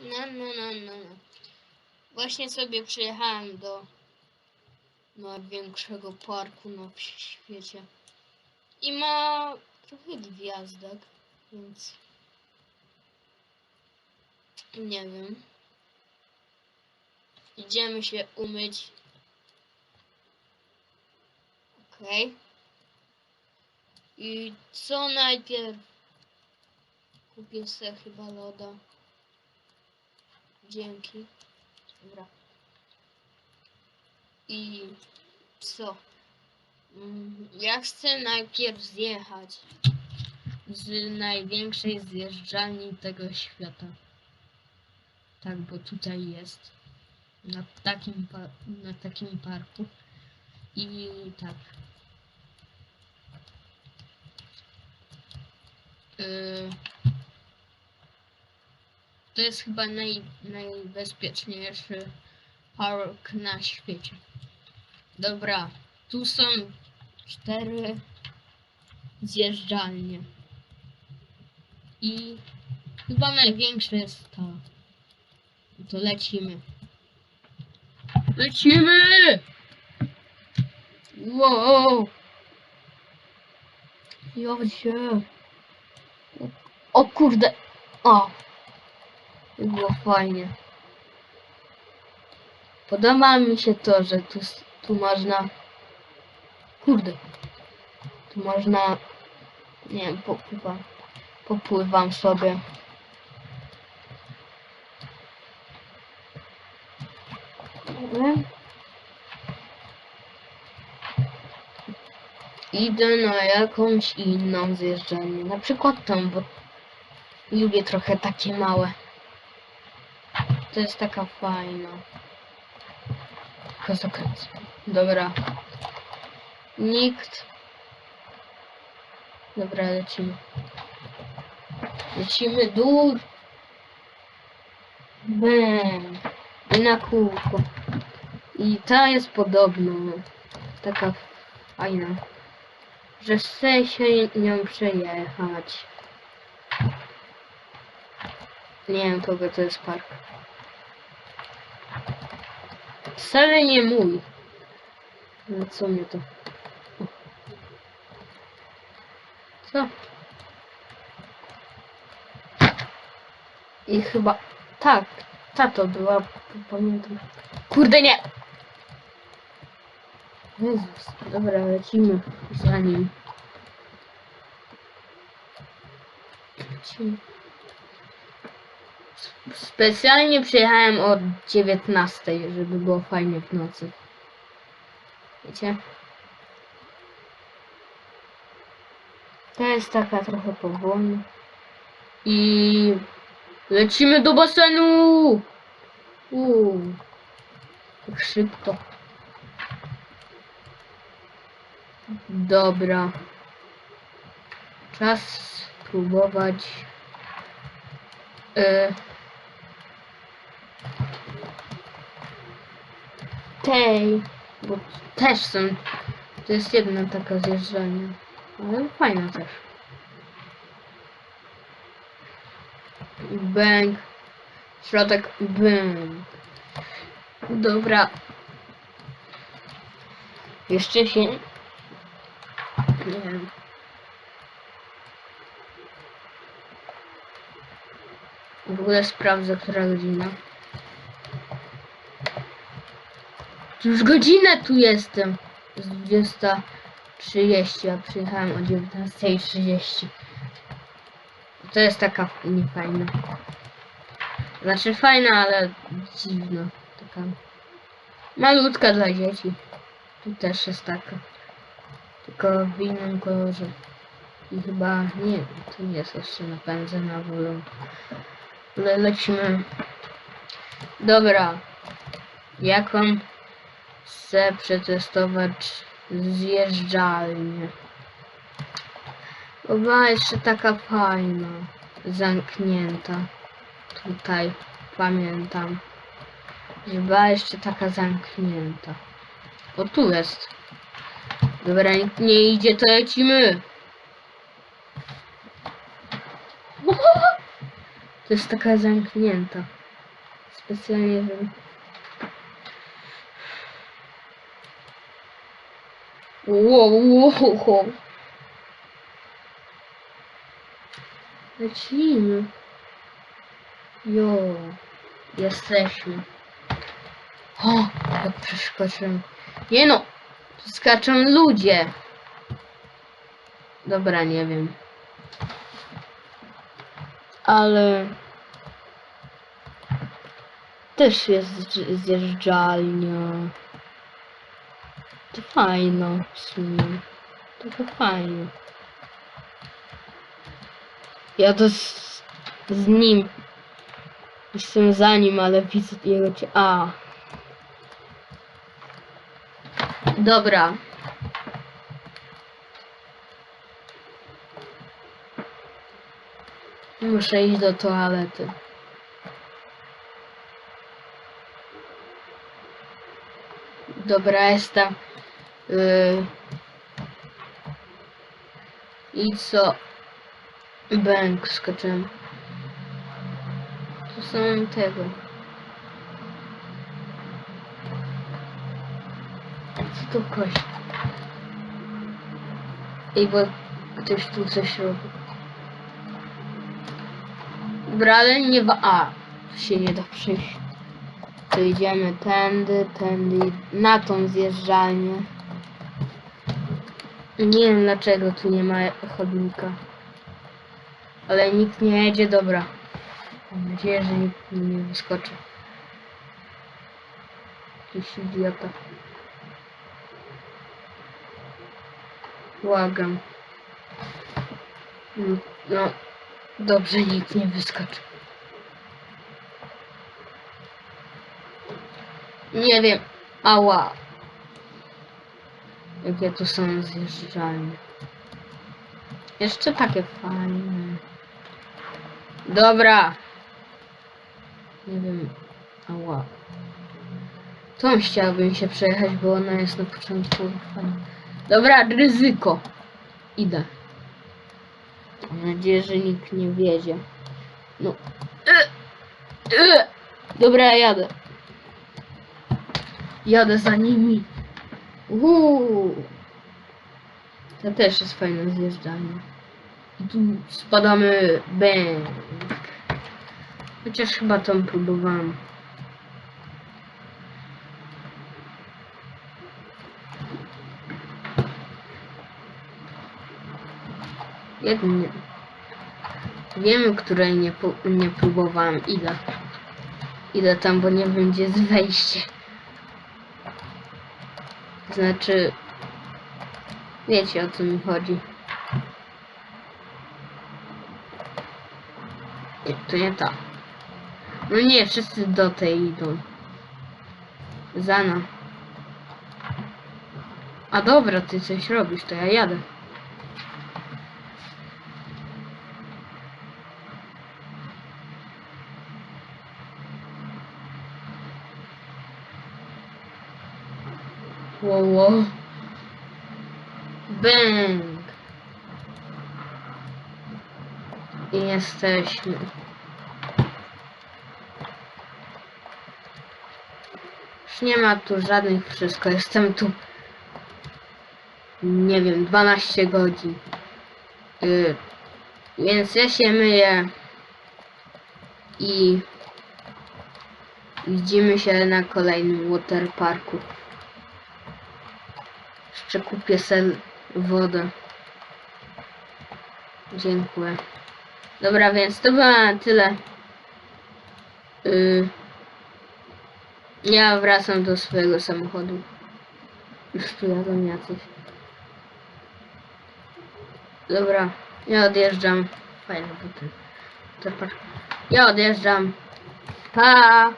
No, no, no, no, no. Właśnie sobie przyjechałem do największego parku na świecie. I ma trochę gwiazdek, więc nie wiem. Idziemy się umyć. Okej. I co najpierw? Kupię sobie chyba loda. Dzięki. Dobra. I co? Mm, Ja chcę najpierw zjechać z największej zjeżdżalni tego świata. Tak, bo tutaj jest. Na takim, na takim parku. I tak. Yy, to jest chyba naj, najbezpieczniejszy park na świecie. Dobra, tu są cztery zjeżdżalnie. I chyba największa jest ta. To lecimy. Lecimy! Wow! Jodzie. O kurde! O! Było fajnie. Podoba mi się to, że tu, tu można... Kurde. Tu można... Nie wiem, popływam. Popływam sobie. Idę na jakąś inną zjeżdżalnię. Na przykład tą, bo lubię trochę takie małe. To jest taka fajna. Tylko zakręcę. Dobra. Nikt. Dobra, lecimy. Lecimy dur. Bang. I na kółko. I ta jest podobno taka fajna, że chce się nią przejechać. Nie wiem kogo to jest park. Wcale nie mój. No co mnie to? Co? I chyba... Tak, ta to była, pamiętam. Kurde nie! Jezus, dobra, lecimy za nim. Lecimy. Specjalnie przyjechałem o 19, żeby było fajnie w nocy. Wiecie? To jest taka trochę powolna. I lecimy do basenu! Uuu, tak szybko. Dobra. Czas spróbować. Y... Tej, bo też są. To jest jedna taka zjeżdżalnia, ale fajna też. Bęk. Środek bęk. Dobra. Jeszcze się nie wiem. W ogóle sprawdzę, która godzina. Już godzinę tu jestem. Jest 20.30, a przyjechałem o 19.30. To jest taka niefajna. Znaczy fajna, ale dziwna. Taka malutka dla dzieci. Tu też jest taka. Tylko w innym kolorze. I chyba nie, to nie jest jeszcze napędzana wodą. Ale lecimy. Dobra. Jaką chcę przetestować zjeżdżalnię. Była jeszcze taka fajna. Zamknięta. Tutaj pamiętam. Była jeszcze taka zamknięta. O tu jest. Dobra, nikt nie idzie, to lecimy. To jest taka zamknięta. specjalnie, żeby... Wow, wow, wow. Lecimy. Jo, jesteśmy. O, jak przeskoczyłem. Nie no, skaczą ludzie. Dobra, nie wiem. Ale też jest zje- zjeżdżalnia. To fajno w sumie. To fajnie. Ja to z, z nim. Jestem za nim, ale widzę jego cie... A. Dobra. Muszę iść do toalety. Dobra, jestem. Yy. I co? Bęk skoczyłem. Tu są tego. Co to kość? Ej, bo ktoś tu coś robi. Dobra, ale nie wa... A, tu się nie da przejść. To idziemy tędy, tędy, na tą zjeżdżalnię. Nie wiem dlaczego tu nie ma chodnika. Ale nikt nie jedzie, dobra. Mam nadzieję, że nikt mi nie wyskoczy. Jakiś idiota. Błagam. Mm, No, dobrze, nikt nie wyskoczy. Nie wiem. Ała. Jakie tu są zjeżdżalnie. Jeszcze takie fajne. Dobra. Nie wiem. Ała. Tą chciałbym się przejechać, bo ona jest na początku. Dobra, ryzyko. Idę. Mam nadzieję, że nikt nie wiedzie. No. E, e. Dobra, jadę. Jadę za nimi. Uuu. To też jest fajne zjeżdżanie. I tu spadamy. Bang. Chociaż chyba tą próbowałem. Jednie. Wiemy, której nie, nie próbowałem. Idę. Idę tam, bo nie wiem, gdzie jest wejście. Znaczy... Wiecie, o co mi chodzi. Nie, to nie ta. No nie, wszyscy do tej idą. Zana. A dobra, ty coś robisz, to ja jadę. Wow. Bang. I jesteśmy. Już nie ma tu żadnych wszystko. Jestem tu. Nie wiem, 12 godzin. Y, więc ja się myję. I widzimy się na kolejnym waterparku. Jeszcze kupię wodę. Dziękuję. Dobra, więc to było na tyle. Y, ja wracam do swojego samochodu. Już tu jadą jacyś. Dobra, ja odjeżdżam. Fajne buty. Ja odjeżdżam. Pa!